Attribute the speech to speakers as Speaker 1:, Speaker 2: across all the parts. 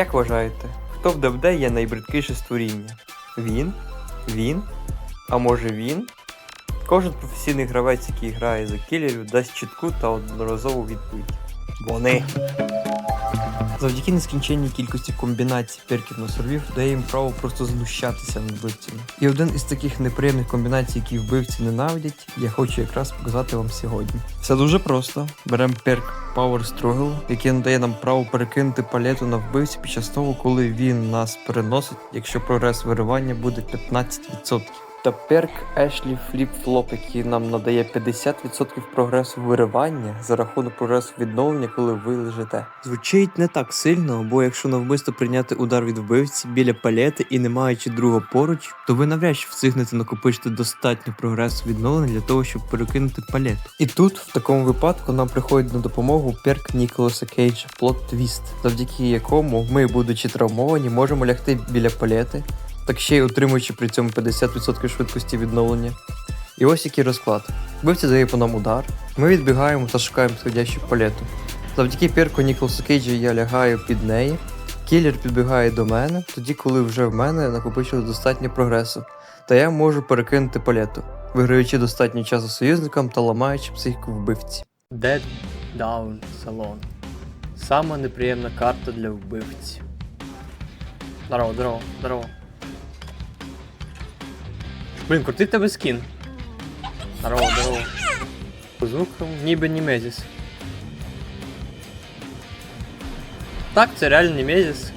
Speaker 1: Як вважаєте, хто в ДВД є найбридкіше створіння? Він? Він? А може він? Кожен професійний гравець, який грає за кілерів, дасть чітку та одноразову відповідь. Вони. Завдяки нескінченній кількості комбінацій перків на сервів дає їм право просто знущатися над вбивцями. І один із таких неприємних комбінацій, які вбивці ненавидять, я хочу якраз показати вам сьогодні. Все дуже просто. Беремо перк Power Struggle, який надає нам право перекинути палету на вбивця під час того, коли він нас переносить, якщо прогрес виривання буде 15%. Та перк Ashley Flip Flop, який нам надає 50% прогресу виривання за рахунок прогресу відновлення, коли ви лежите. Звучить не так сильно, бо якщо навмисно прийняти удар від вбивці біля палети і не маючи друга поруч, то ви навряд чи встигнете накопичити достатньо прогресу відновлення для того, щоб перекинути палету. І тут, в такому випадку, нам приходить на допомогу перк Ніколаса Кейджа Plot Twist, завдяки якому ми, будучи травмовані, можемо лягти біля палети, так ще й отримуючи при цьому 50% швидкості відновлення. І ось який розклад. Вбивця дає по нам удар, ми відбігаємо та шукаємо сходящу палету. Завдяки перку Ніколаса Кейджа я лягаю під неї, кілер підбігає до мене, тоді коли вже в мене накопичилось достатньо прогресу, та я можу перекинути палету, виграючи достатньо часу союзникам та ламаючи психіку вбивці.
Speaker 2: Dead Down Salon. Сама неприємна карта для вбивці. Здорово, здорово, здорово. Блін, крутий в тебе скін. Здорово, здорово. По звукам ніби Німезіс. Так, це реально Німезіс.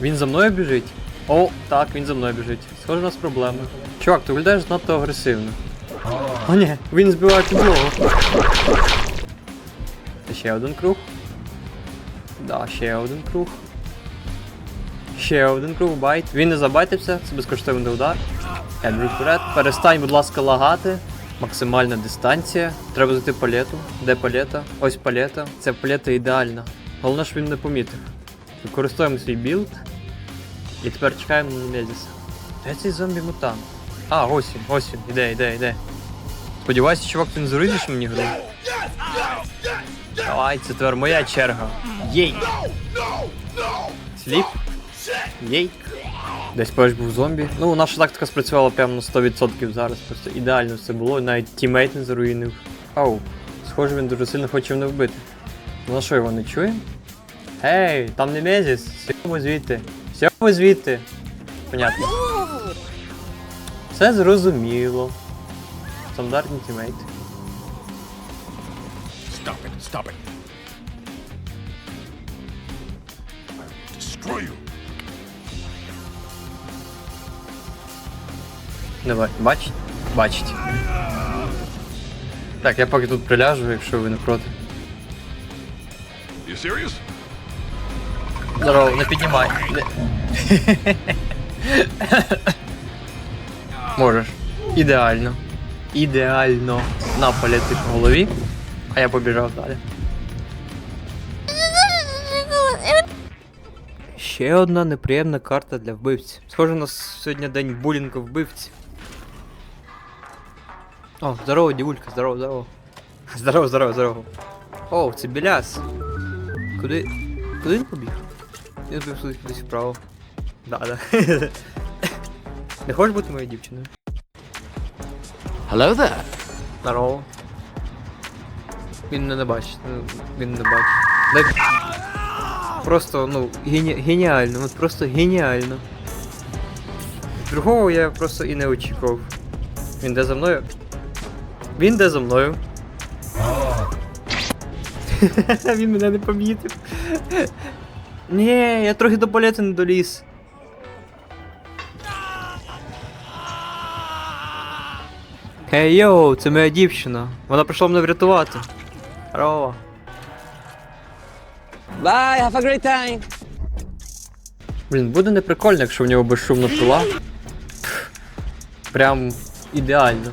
Speaker 2: Він за мною біжить. О, так, він за мною біжить. Схоже, у нас проблеми. Чувак, ти виглядаєш надто агресивно. О, ні, він збиває підлогу. Ще один круг. Да, ще один круг. Ще один круг, байт. Він не забайтився, це безкоштовний удар. Біжу вперед. Перестань, будь ласка, лагати. Максимальна дистанція. Треба зайти палету. Де палета? Ось палета. Ця палета ідеальна. Головне, щоб він не помітив. Використовуємо свій білд. І тепер чекаємо на Немезіса. Де цей зомбі-мутант? А, ось він, ось він, іде, іде, іде. Сподіваюся, чувак, ти не заризиш мені гру. Давай, це тепер моя черга. Єй! Сліп? Єй! Десь поруч був зомбі. Ну, наша тактика спрацювала прямо на 100% зараз. Просто ідеально все було, навіть тімейт не заруїнив. Ау, схоже, він дуже сильно хоче мене вбити. Ну а що його не чує? Гей, там не Мезіс, сьому звідти. Сьому звідти. Понятно. Все зрозуміло. Стандартні тімейти.
Speaker 3: Stop it, stop it. Destroy you.
Speaker 2: Давай, бачить? Бачить. Так, я поки тут приляжу, якщо ви не проти.
Speaker 3: You serious?
Speaker 2: Здорово, не піднімай. Можеш. Ідеально. Ідеально. На палети по голові. А я побіжав далі. Ще одна неприємна карта для вбивці. Схоже, у нас сьогодні день булінгу вбивці. О, здорово, дівулька, здорово, здорово. Здорово, здорово, здорово. О, це біляс. Куди. Куди він побіг? Він збив сюди кудись вправо. Да, да. Не хочеш бути моєю дівчиною?
Speaker 4: Hello there.
Speaker 2: Здорово. Він не, бачить. ну, Він не бачить. Дай... Просто, ну, гені... геніально, от просто геніально. Другого я просто і не очікував. Він де за мною? Він де за мною. Він мене не помітив. Ні, я трохи до полету не доліз. Хей йоу, це моя дівчина. Вона прийшла мене врятувати. Здорово.
Speaker 5: Bye, have a great time.
Speaker 2: Блін, буде неприкольно, якщо в нього безшумна пила. Прям ідеально.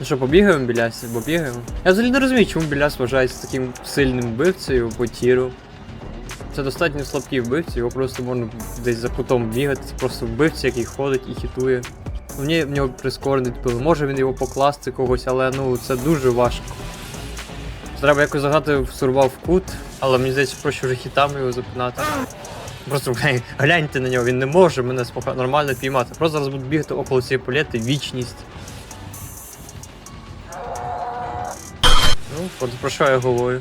Speaker 2: Ну що, побігаємо білясі, побігаємо. Я взагалі не розумію, чому біляс вважається таким сильним вбивцею по тіру. Це достатньо слабкий вбивця, його просто можна десь за кутом бігати, це просто вбивця, який ходить і хітує. Ну, Мені в нього прискорений пил. Може він його покласти когось, але ну це дуже важко. Треба якось загнати в сурвав кут, але мені здається, проще вже хітами його зупинати. Просто глянь- гляньте на нього, він не може мене спока- нормально піймати. Просто зараз буду бігати около цієї палети вічність. От про що я говорю.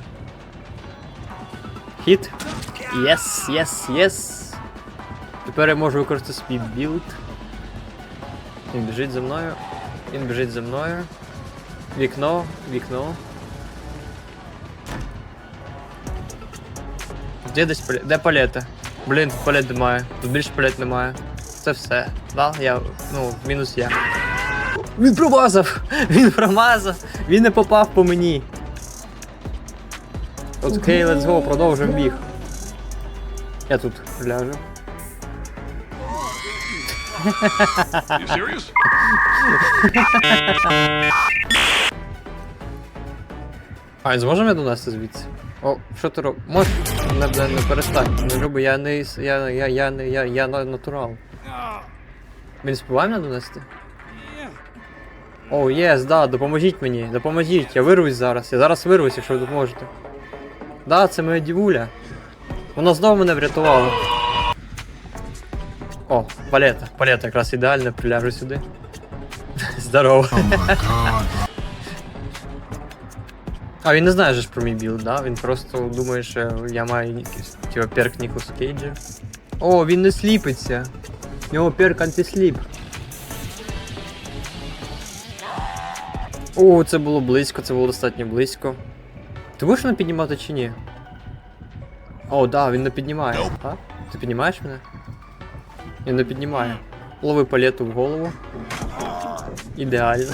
Speaker 2: Хіт. Єс, єс, єс. Тепер я можу використати свій білд. Він біжить за мною. Він біжить за мною. Вікно, вікно. Де десь палет? Де палета? Блін, тут палет немає. Тут більше палет немає. Це все. Да? Я. Ну, мінус я. Він промазав! Він промазав! Він не попав по мені. Окей, let's go, продовжуємо біг. Я тут ляжу.
Speaker 3: You serious?
Speaker 2: А, зможемо я донести звідси? О, що ти робиш? Може, не, не, не перестань. Не люблю, я не я, я, я, не я, я на- натурал. Він співає мене донести? О, єс, да, допоможіть мені, допоможіть, я вирвусь зараз, я зараз вирвусь, якщо ви допоможете. Да, це моя дівуля. Вона знову мене врятувала. О, палета, палета якраз ідеально, приляжу сюди. Здорово. А він не знає же ж про мій білд, да? Він просто думає, що я маю якийсь типа перк Нікус Кейджа. О, він не сліпиться. У нього перк антисліп. О, це було близько, це було достатньо близько. Ти будеш мене піднімати чи ні? О, да, він не піднімає. А? Ти піднімаєш мене? Він не піднімає. Лови палету в голову. Ідеально.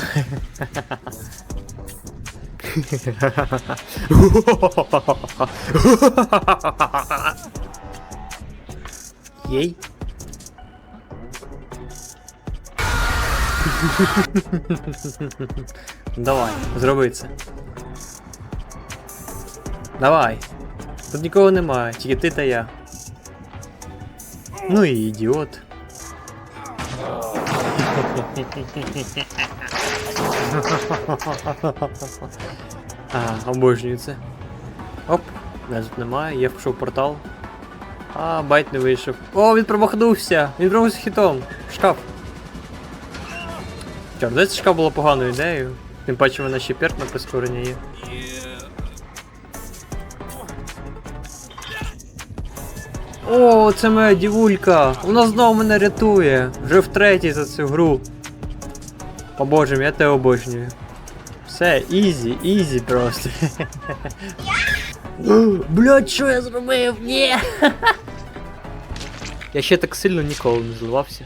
Speaker 2: Єй. Давай, зроби це. Давай. Тут нікого немає, тільки ти та я. Ну і ідіот. А, обожнюю це. Оп, мене тут немає, я пішов в портал. А, байт не вийшов. О, він промахнувся! Він промахнувся хітом. Шкаф. Чорт, здається, шкаф було поганою ідеєю. Тим паче в мене ще перк на прискорення є. О, це моя дівулька! Вона знову мене рятує! Вже втретє за цю гру. О боже я тебе обожнюю. Все, ізі, ізі просто. Блять, що я зробив? Ні! Я ще так сильно ніколи не зливався.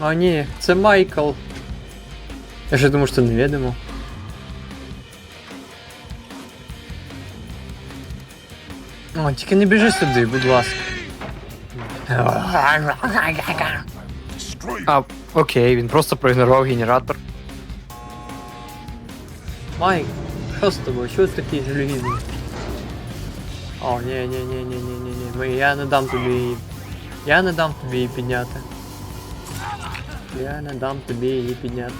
Speaker 2: О, ні, це Майкл. Я ще думаю, що невідомо. О, тільки не біжи сюди, будь ласка. А, окей, він просто проігнорував генератор. Майк, що з тобою? Чого ти такий жалюгідний? О, ні, ні, ні, ні, ні, ні, ні. Я не дам тобі її. Я не дам тобі її підняти. Я не дам тобі її підняти.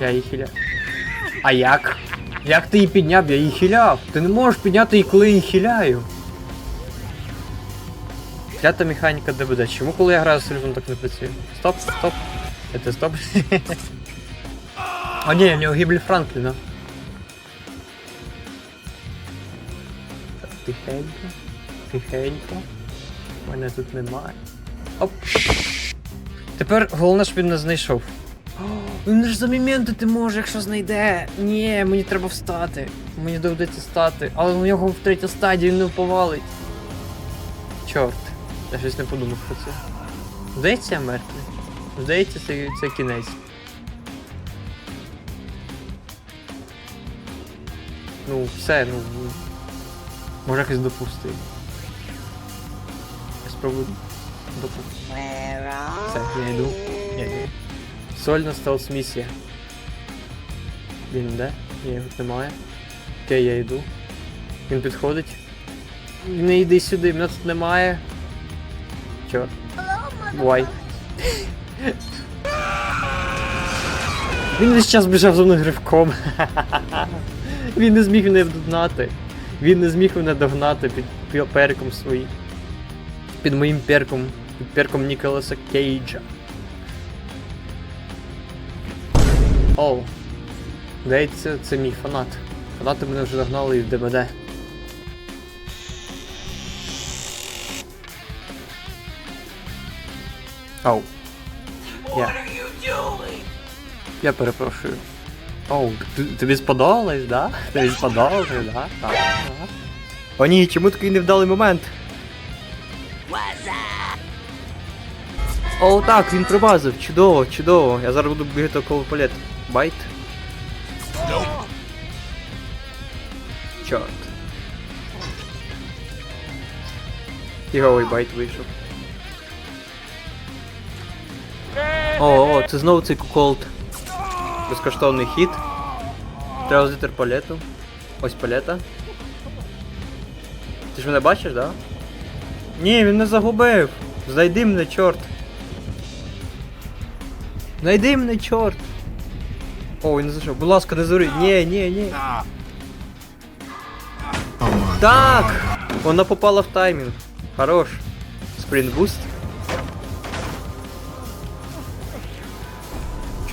Speaker 2: Я її хиляю. А як? Як ти її підняв? Я її хиляв. Ти не можеш підняти її, коли я її хиляю. Клята механіка ДБД. Чому коли я граю з Сильвом так не працює? Стоп, стоп. Это стоп. А ні, в нього гіблі Франкліна. Так, Тихенько. Тихенько. Мене тут немає. Оп. Тепер головне, щоб він не знайшов. О, Він ж заміментити може, якщо знайде. Ні, мені треба встати. Мені доведеться стати. Але у нього в третя стадія він не повалить. Чорт. Я щось не подумав про це. Здається, я мертвий. Здається, це, це кінець. Ну, все, ну. Може якось допусти. Я спробую допусти. Все, я йду. Я йду. Сольна стелс місія. Він де? Ні, його немає. Окей, я йду. Він підходить. Не йди сюди, мене тут немає. Чорт. Бувай. Він весь час біжав за мною гривком. Він не зміг мене догнати. Він не зміг мене догнати під перком своїм. Під моїм перком. Під перком Ніколаса Кейджа. Оу. Здається, це мій фанат. Фанати мене вже догнали і в ДБД. Оу. Я. Я перепрошую. Оу, тобі сподобалось, да? Тобі сподобалось, да? Так, так. О ні, чому такий невдалий момент? О, так, він промазав. Чудово, чудово. Я зараз буду бігати около палет. Байт. Чорт. Фіговий байт вийшов. О, о, це знову цей куколд. Безкоштовний хід. Треба взяти палету. Ось палета. Ти ж мене бачиш, да? Ні, він не загубив. Знайди мене, чорт. Знайди мене, чорт. О, він не зайшов. Будь ласка, не зори. Ні, ні, ні. Так! Вона попала в таймінг. Хорош. Спринт буст.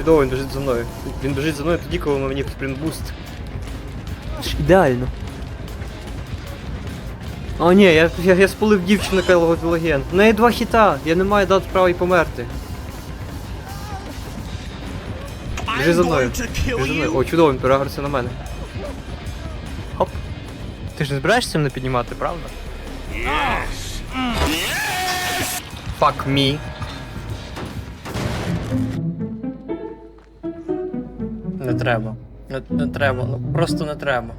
Speaker 2: Чудово, він біжить за мною. Він біжить за мною тоді, коли мені спринт буст. Ідеально. О ні, я, я, я спалив дівчину Кайлогофілоген. У неї два хіта, я не маю дати права й померти. Біжи за мною. Біжи за мною. О, чудово, він перегорся на мене. Хоп. Ти ж не збираєшся мене піднімати, правда? Fuck me. Не треба. Не, не треба, ну просто не треба.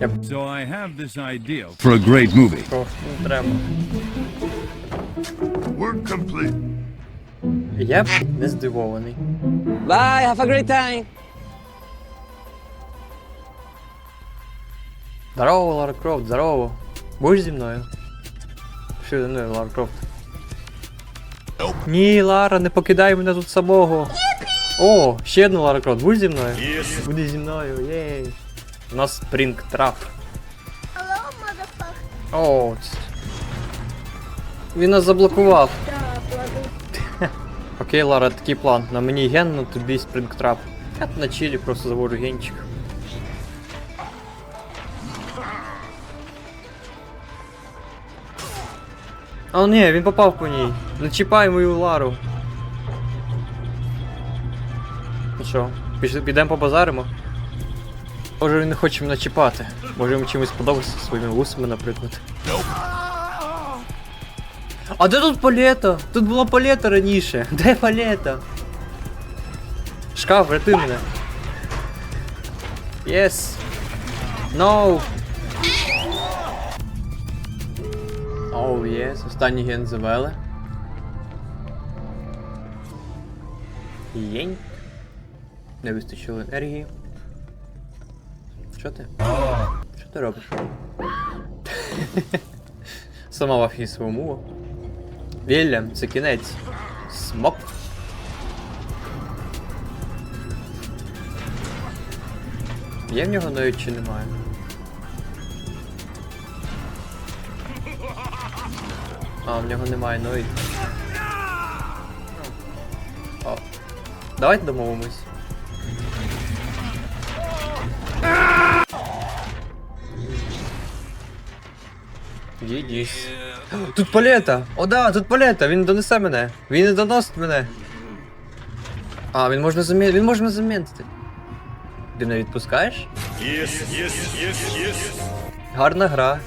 Speaker 4: So I have this idea for a great movie.
Speaker 2: Просто не треба.
Speaker 3: Work complete.
Speaker 2: Я б не здивований.
Speaker 5: Bye, have a great time.
Speaker 2: Здорово, Лара Крофт, здорово. Будеш зі мною? Що зі мною, Лара Крофт? Ні, Лара, не покидай мене тут самого. О, ще одна Лара Крофт, будеш зі мною? Буде зі мною, єй. У нас спринг трап.
Speaker 6: Hello, motherfucker.
Speaker 2: О, ц- він нас заблокував. Окей, Лара, такий план. На мені ген, на тобі спрингтрап. Я на чилі просто заводжу генчик. А ні, він попав по ній. Не чіпай мою Лару. Що, підемо побазаримо? Може він не хоче мене чіпати. Може йому чимось подобається своїми вусами, наприклад. А де тут палета? Тут була палета раніше. Де палета? Шкаф, рятуй мене. Yes. No. Оу, oh, єс, останній ген завели. Єнь. Не вистачило енергії. Що ти? Що ти робиш? Сама в афі своєму. Вільям, це кінець. Смоп. Є в нього навіть чи немає? А, в нього немає навіть. Давайте домовимось. Їдісь. Тут палета! О, да, тут палета! Він донесе мене! Він не доносить мене! А, він можна замінити. Він можна замінити. Ти мене відпускаєш?
Speaker 3: Єс, єс, єс, єс.
Speaker 2: Гарна гра.